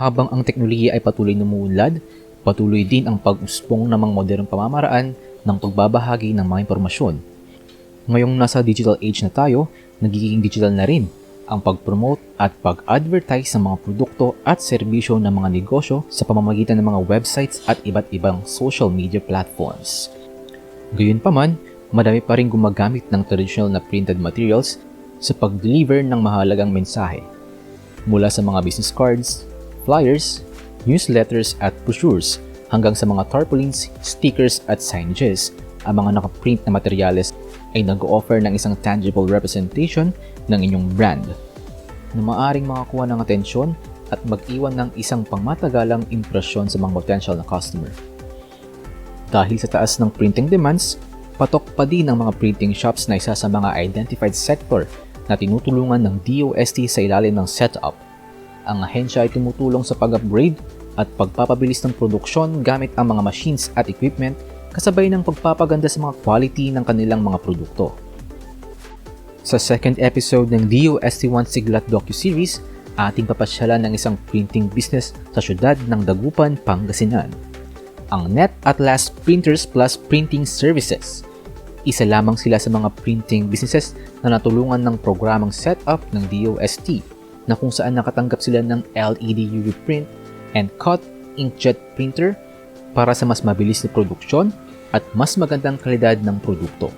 Habang ang teknolohiya ay patuloy numuunlad, patuloy din ang pag-usbong ng mga modernong pamamaraan ng pagbabahagi ng mga impormasyon. Ngayong nasa digital age na tayo, nagiging digital na rin ang pag-promote at pag-advertise ng mga produkto at serbisyo ng mga negosyo sa pamamagitan ng mga websites at iba't ibang social media platforms. Gayunpaman, madami pa rin gumagamit ng traditional na printed materials sa pag-deliver ng mahalagang mensahe. Mula sa mga business cards, flyers, newsletters at brochures hanggang sa mga tarpaulins, stickers at signages, ang mga nakaprint na materyales ay nag-offer ng isang tangible representation ng inyong brand na maaring makakuha ng atensyon at mag-iwan ng isang pangmatagalang impresyon sa mga potential na customer. Dahil sa taas ng printing demands, patok pa din ang mga printing shops na isa sa mga identified sector na tinutulungan ng DOST sa ilalim ng setup. Ang ahensya ay tumutulong sa pag-upgrade at pagpapabilis ng produksyon gamit ang mga machines at equipment kasabay ng pagpapaganda sa mga quality ng kanilang mga produkto. Sa second episode ng DOST1 Siglat docu-series, ating papasyalan ng isang printing business sa syudad ng Dagupan, Pangasinan. Ang Net Atlas Printers Plus Printing Services. Isa lamang sila sa mga printing businesses na natulungan ng programang setup ng DOST na kung saan nakatanggap sila ng LED UV print and cut inkjet printer para sa mas mabilis na produksyon at mas magandang kalidad ng produkto.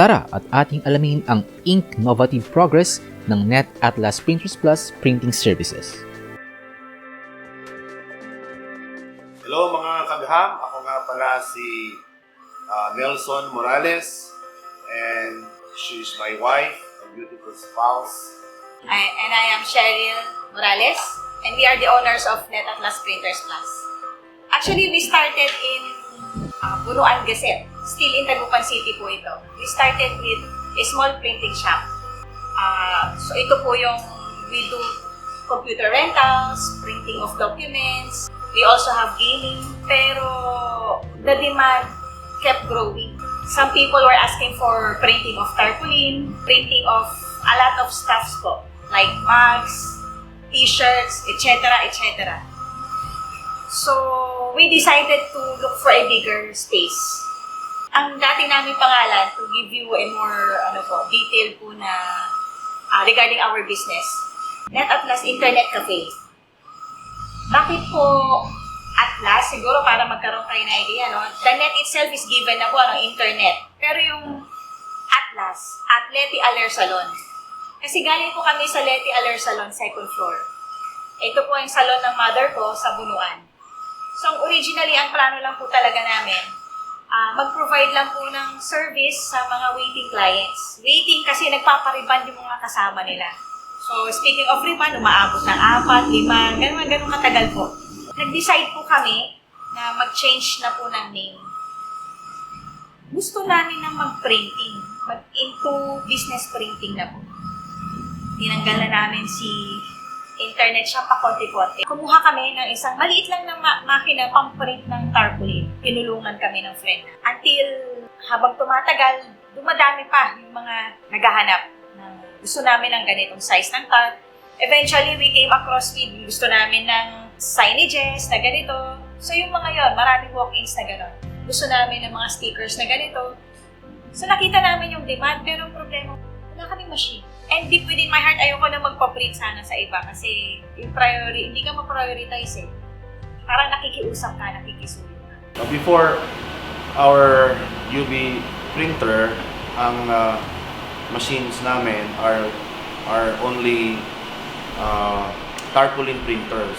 Tara at ating alamin ang Ink Novative Progress ng Net Atlas Printers Plus Printing Services. Hello mga kagham, ako nga pala si uh, Nelson Morales and she is my wife, a beautiful spouse. I, and I am Cheryl Morales, and we are the owners of Net Atlas Printers Plus. Actually, we started in uh, Buruan Gazette, still in Tagupan City po ito. We started with a small printing shop. Uh, so ito po yung we do computer rentals, printing of documents. We also have gaming, pero the demand kept growing. Some people were asking for printing of tarpaulin, printing of a lot of stuffs po, like mugs, t-shirts, etc., etc. So, we decided to look for a bigger space. Ang dati namin pangalan, to give you a more ano po, detail po na ah, regarding our business, Net Atlas Internet Cafe. Bakit po Atlas? Siguro para magkaroon kayo ng idea, no? The net itself is given na po, ano, internet. Pero yung Atlas, Atleti Aler Salon. Kasi galing po kami sa Leti Aler Salon, second floor. Ito po yung salon ng mother ko sa Bunuan. So, originally, ang plano lang po talaga namin, ah, mag-provide lang po ng service sa mga waiting clients. Waiting kasi nagpapariban yung mga kasama nila. So, speaking of riban, umaabot ng apat, lima, ganun, ganun katagal po. Nag-decide po kami na mag-change na po ng name. Gusto namin na mag-printing, mag-into business printing na po. Tinanggal na namin si internet shop pa konti-konti. Kumuha kami ng isang maliit lang na ma- makina pang print ng tarpaulin. Tinulungan kami ng friend. Until habang tumatagal, dumadami pa yung mga naghahanap ng gusto namin ng ganitong size ng tar. Eventually, we came across with gusto namin ng signages na ganito. So yung mga yon, maraming walk-ins na gano'n. Gusto namin ng mga stickers na ganito. So nakita namin yung demand, pero problema, wala kaming machine. And deep within my heart, ayoko na magpa-print sana sa iba kasi yung priority, hindi ka ma-prioritize eh. Parang nakikiusap ka, nakikisuyo ka. Before our UV printer, ang uh, machines namin are are only uh, tarpaulin printers.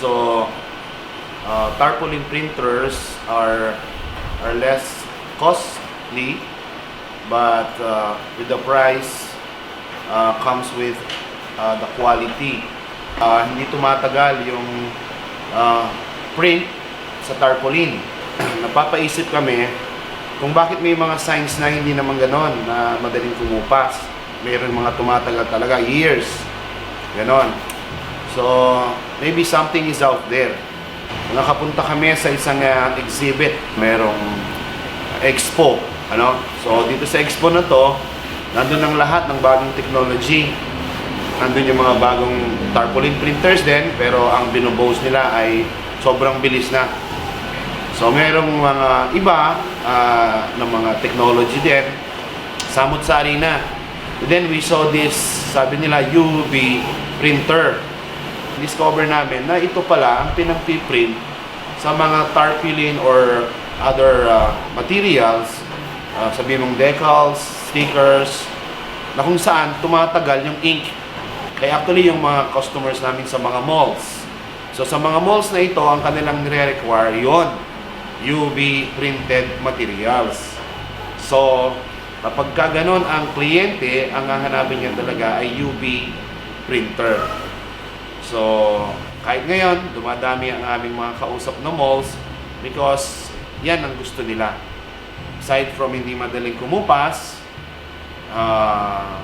So, uh, tarpaulin printers are are less costly, but uh, with the price uh, comes with uh, the quality. Uh, hindi tumatagal yung uh, print sa tarpaulin. Napapaisip kami kung bakit may mga signs na hindi naman ganon na madaling kumupas. Mayroon mga tumatagal talaga, years. Ganon. So, maybe something is out there. Nakapunta kami sa isang uh, exhibit. Merong expo. Ano? So, dito sa expo na to, nandun ang lahat ng bagong technology. nandun yung mga bagong tarpaulin printers din, pero ang binubose nila ay sobrang bilis na. So merong mga iba ah, ng mga technology din, samot-sari na. Then we saw this, sabi nila, UV printer. Discover namin na ito pala ang pinagpiprint sa mga tarpaulin or other ah, materials, ah, sabi mong decals, stickers, na kung saan tumatagal yung ink. Kaya actually yung mga customers namin sa mga malls. So sa mga malls na ito, ang kanilang nire-require yon UV printed materials. So kapag ka ganun ang kliyente, ang hahanapin niya talaga ay UV printer. So kahit ngayon, dumadami ang aming mga kausap na malls because yan ang gusto nila. Aside from hindi madaling kumupas, ah,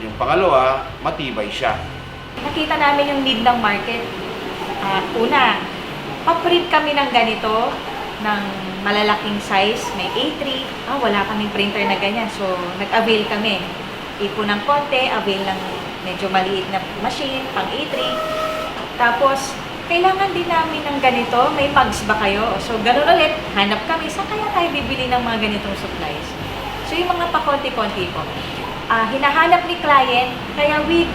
yung pangalawa, matibay siya. Nakita namin yung need ng market. Ah, una, paprint kami ng ganito, ng malalaking size, may A3. Ah, wala kaming printer na ganyan. So, nag-avail kami. Ipo ng konti, avail ng medyo maliit na machine, pang A3. Tapos, kailangan din namin ng ganito. May mugs ba kayo? So, ganun ulit. Hanap kami. Saan kaya tayo bibili ng mga ganitong supplies? So, yung mga pakonti-konti po. Ah, hinahanap ni client, kaya we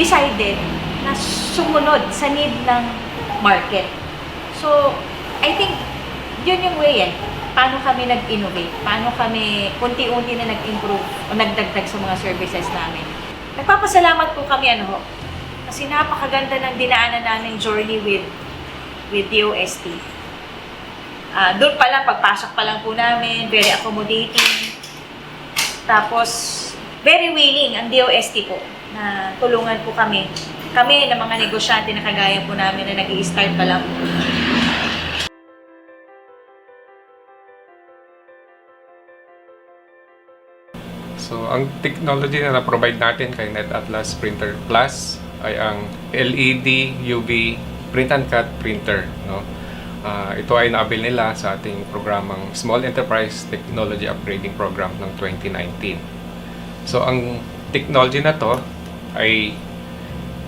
decided na sumunod sa need ng market. So, I think, yun yung way eh. Paano kami nag-innovate? Paano kami unti-unti na nag-improve o nagdagdag sa mga services namin? Nagpapasalamat po kami ano kasi napakaganda ng dinaanan namin journey with with DOST. Ah, doon pa lang, pagpasok pa lang po namin, very accommodating. Tapos, very willing ang DOST po na tulungan po kami. Kami na mga negosyante na kagaya po namin na nag start pa lang. So, ang technology na na-provide natin kay NetAtlas Printer Plus ay ang LED UV print and cut printer. No? Ah, ito ay naabil nila sa ating programang Small Enterprise Technology Upgrading Program ng 2019. So, ang technology na to ay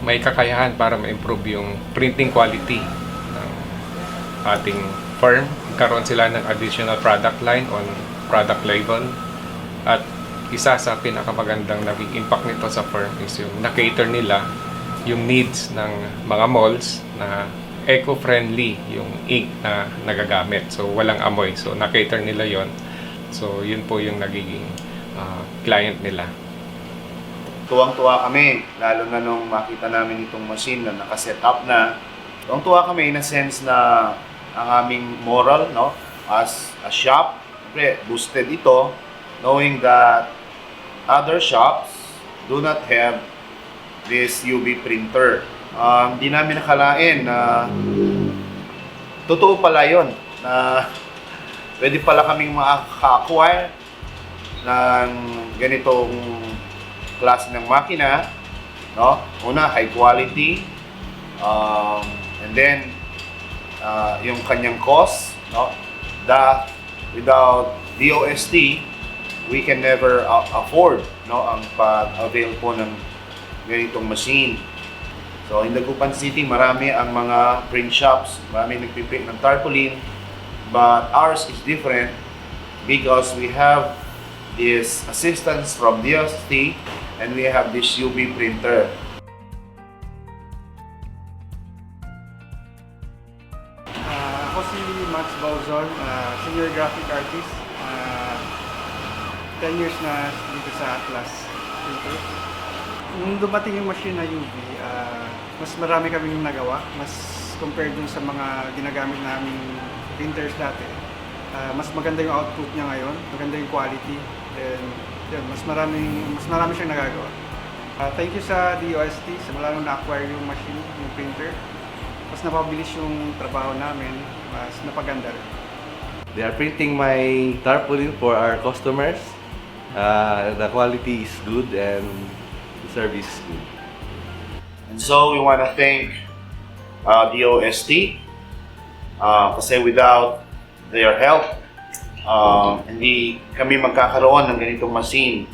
may kakayahan para ma-improve yung printing quality ng ating firm. Karoon sila ng additional product line on product label at isa sa pinakamagandang naging impact nito sa firm is yung na-cater nila yung needs ng mga malls na eco-friendly yung ink na nagagamit. So, walang amoy. So, na-cater nila yon So, yun po yung nagiging ah, client nila. Tuwang-tuwa kami, lalo na nung makita namin itong machine na nakaset up na. Tuwang-tuwa kami in a sense na ang aming moral, no, as a shop, siyempre, boosted ito, knowing that other shops do not have this UV printer. Um, di namin nakalain na totoo pala yon na pwede pala kaming makaka-acquire ng ganitong klase ng makina, no? Una, high quality, um, and then uh, yung kanyang cost, no? That without DOST, we can never a- afford, no, ang pag-avail po ng ganitong machine. So, in Dagupan City, marami ang mga print shops, marami nagpiprint ng tarpaulin, but ours is different because we have this assistance from DST and we have this UV printer. Ah, ako si Max Bauzon, ah, senior graphic artist. Ah, 10 years na dito sa Atlas Printer. Nung dumating yung machine na UV, ah, mas marami kaming nagawa. Mas compared dun sa mga ginagamit naming printers dati. Ah, mas maganda yung output niya ngayon, maganda yung quality. Then, yun, mas maraming mas marami siyang nagagawa. Ah, thank you sa DOST sa mula nung na-acquire yung machine, yung printer. Mas napabilis yung trabaho namin, mas napaganda rin. They are printing my tarpaulin for our customers. Uh, the quality is good and the service is. And so we want to thank uh, DOST uh, kasi without their help, uh, hindi kami magkakaroon ng ganitong machine.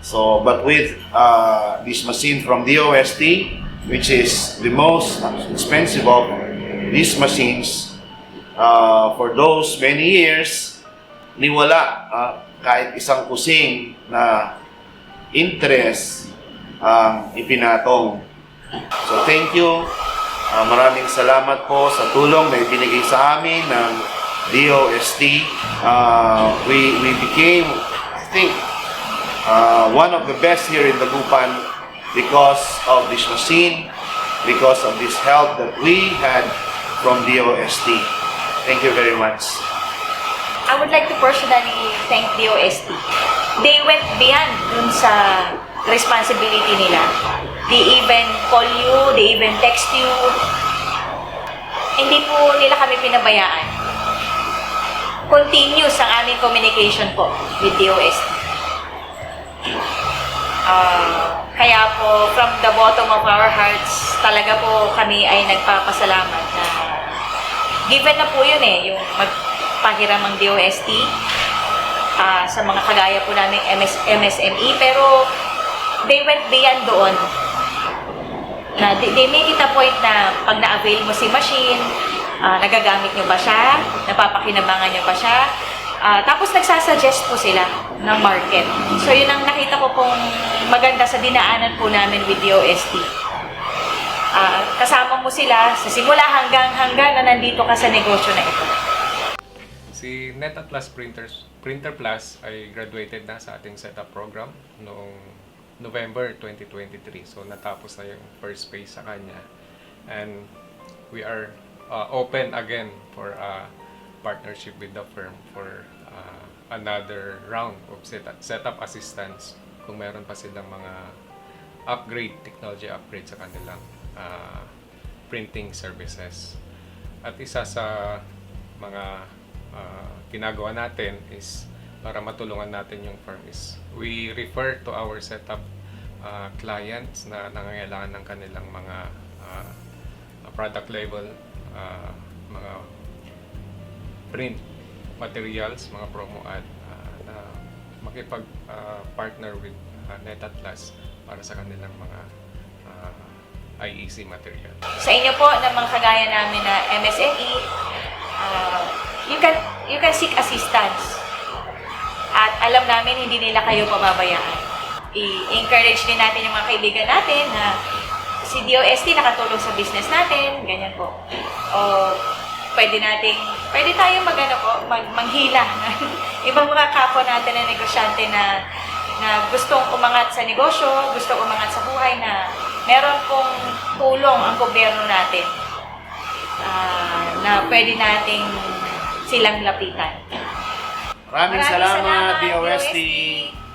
So, but with uh, this machine from DOST, which is the most expensive of these machines, uh, for those many years, niwala uh, kahit isang kusing na interest ang ipinatong. So thank you. Uh, maraming salamat po sa tulong na ibinigay sa amin ng DOST. Uh, we, we became, I think, uh, one of the best here in Dagupan because of this machine, because of this help that we had from DOST. Thank you very much. I would like to personally thank DOST. They went beyond dun sa responsibility nila. They even call you, they even text you. Hindi po nila kami pinabayaan. Continuous ang aming communication po with DOST. Ah, kaya po, from the bottom of our hearts, talaga po kami ay nagpapasalamat na given na po yun eh, yung magpahiram ng DOST ah, sa mga kagaya po namin MS, MSME, pero they went beyond doon. Na they, they make it a point na pag na-avail mo si machine, ah, nagagamit nyo ba siya, napapakinabangan nyo ba siya, Ah, tapos nagsasuggest po sila ng market. So yun ang nakita ko pong maganda sa dinaanan po namin with DOST. Ah, kasama mo sila sa simula hanggang hanggang na nandito ka sa negosyo na ito. Si NetAtlas Printers, Printer Plus ay graduated na sa ating setup program noong November 2023. So natapos na yung first phase sa kanya. And we are uh, open again for a partnership with the firm for uh, another round of setup, setup assistance kung meron pa silang mga upgrade, technology upgrade sa kanilang uh, printing services. At isa sa mga uh, ginagawa natin is para matulungan natin yung firm is we refer to our setup uh, clients na nangangailangan ng kanilang mga uh, product level uh, mga print materials, mga promo ad uh, na makipag-partner with uh, NetAtlas para sa kanilang mga uh, IEC material. Sa inyo po na mga kagaya namin na MSME, ah, you can you can seek assistance. At alam namin hindi nila kayo pababayaan. I-encourage din natin yung mga kaibigan natin na si DOST nakatulong sa business natin, ganyan po. O pwede nating, pwede tayong mag, ano po, mag, manghila ng ibang mga kapwa natin na negosyante na na gustong umangat sa negosyo, gustong umangat sa buhay na meron pong tulong ang gobyerno natin ah, na pwede nating silang lapitan. Maraming Maraming salamat, salamat, DOST. DOST.